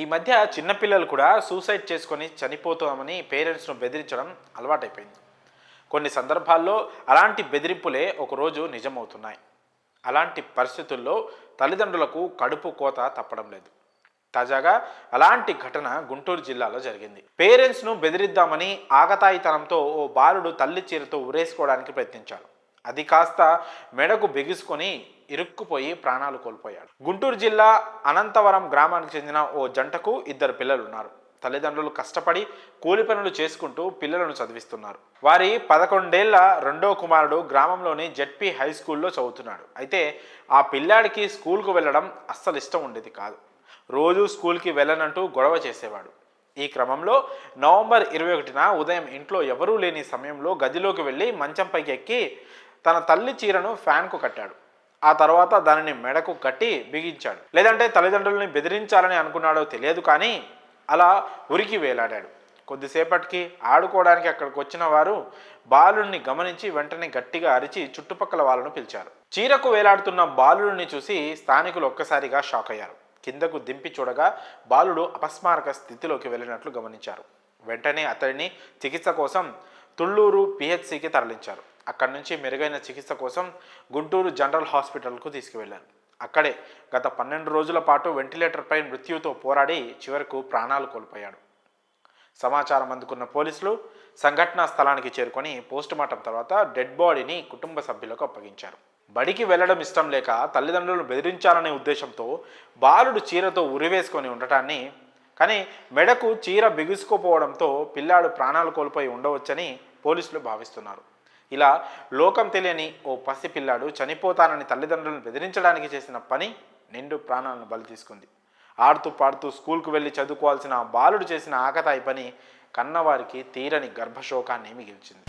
ఈ మధ్య చిన్నపిల్లలు కూడా సూసైడ్ చేసుకొని చనిపోతామని పేరెంట్స్ను బెదిరించడం అలవాటైపోయింది. కొన్ని సందర్భాల్లో అలాంటి బెదిరింపులే ఒకరోజు నిజమవుతున్నాయి. అలాంటి పరిస్థితుల్లో తల్లిదండ్రులకు కడుపు కోత తప్పడం లేదు. తాజాగా అలాంటి ఘటన గుంటూరు జిల్లాలో జరిగింది. పేరెంట్స్ను బెదిరిద్దామని ఆగతాయితనంతో ఓ బాలుడు తల్లి చీరతో ఉరేసుకోవడానికి ప్రయత్నించాడు. అది కాస్త మెడకు బిగుసుకొని ఇరుక్కుపోయి ప్రాణాలు కోల్పోయాడు. గుంటూరు జిల్లా అనంతవరం గ్రామానికి చెందిన ఓ జంటకు ఇద్దరు పిల్లలు ఉన్నారు తల్లిదండ్రులు కష్టపడి కూలి పనులు చేసుకుంటూ పిల్లలను చదివిస్తున్నారు. వారి పదకొండేళ్ళ రెండో కుమారుడు గ్రామంలోని జెడ్పీ హై స్కూల్లో చదువుతున్నాడు. అయితే ఆ పిల్లాడికి స్కూల్కు వెళ్ళడం అస్సలు ఇష్టం ఉండేది కాదు. రోజు స్కూల్కి వెళ్ళనంటూ గొడవ చేసేవాడు. ఈ క్రమంలో నవంబర్ ఇరవై ఒకటిన ఉదయం ఇంట్లో ఎవరూ లేని సమయంలో గదిలోకి వెళ్ళి మంచంపైకి ఎక్కి తన తల్లి చీరను ఫ్యాన్కు కట్టాడు. ఆ తర్వాత దానిని మెడకు కట్టి బిగించాడు. లేదంటే తల్లిదండ్రులని బెదిరించాలని అనుకున్నాడో తెలియదు కానీ అలా ఉరికి వేలాడాడు. కొద్దిసేపటికి ఆడుకోవడానికి అక్కడికి వచ్చిన వారు బాలుడిని గమనించి వెంటనే గట్టిగా అరిచి చుట్టుపక్కల వాళ్ళను పిలిచారు. చీరకు వేలాడుతున్న బాలుడిని చూసి స్థానికులు ఒక్కసారిగా షాక్ అయ్యారు. కిందకు దింపి చూడగా బాలుడు అపస్మారక స్థితిలోకి వెళ్ళినట్లు గమనించారు. వెంటనే అతడిని చికిత్స కోసం తుళ్ళూరు పిహెచ్సికి తరలించారు. అక్కడి నుంచి మెరుగైన చికిత్స కోసం గుంటూరు జనరల్ హాస్పిటల్కు తీసుకువెళ్ళారు అక్కడే గత పన్నెండు రోజుల పాటు వెంటిలేటర్పై మృత్యుతో పోరాడి చివరకు ప్రాణాలు కోల్పోయాడు. సమాచారం అందుకున్న పోలీసులు సంఘటనా స్థలానికి చేరుకొని పోస్టుమార్టం తర్వాత డెడ్ బాడీని కుటుంబ సభ్యులకు అప్పగించారు. బడికి వెళ్ళడం ఇష్టం లేక తల్లిదండ్రులను బెదిరించాలనే ఉద్దేశంతో బాలుడు చీరతో ఉరివేసుకొని ఉండటాన్ని కానీ మెడకు చీర బిగుసుకోపోవడంతో పిల్లాడు ప్రాణాలు కోల్పోయి ఉండవచ్చని పోలీసులు భావిస్తున్నారు. ఇలా లోకం తెలియని ఓ పసి పిల్లాడు చనిపోతానని తల్లిదండ్రులను బెదిరించడానికి చేసిన పని నిండు ప్రాణాలను బలి తీసుకుంది. ఆడుతూ పాడుతూ స్కూల్కు వెళ్ళి చదువుకోవాల్సిన బాలుడు చేసిన ఆకతాయి పని కన్నవారికి తీరని గర్భశోకాన్ని మిగిల్చింది.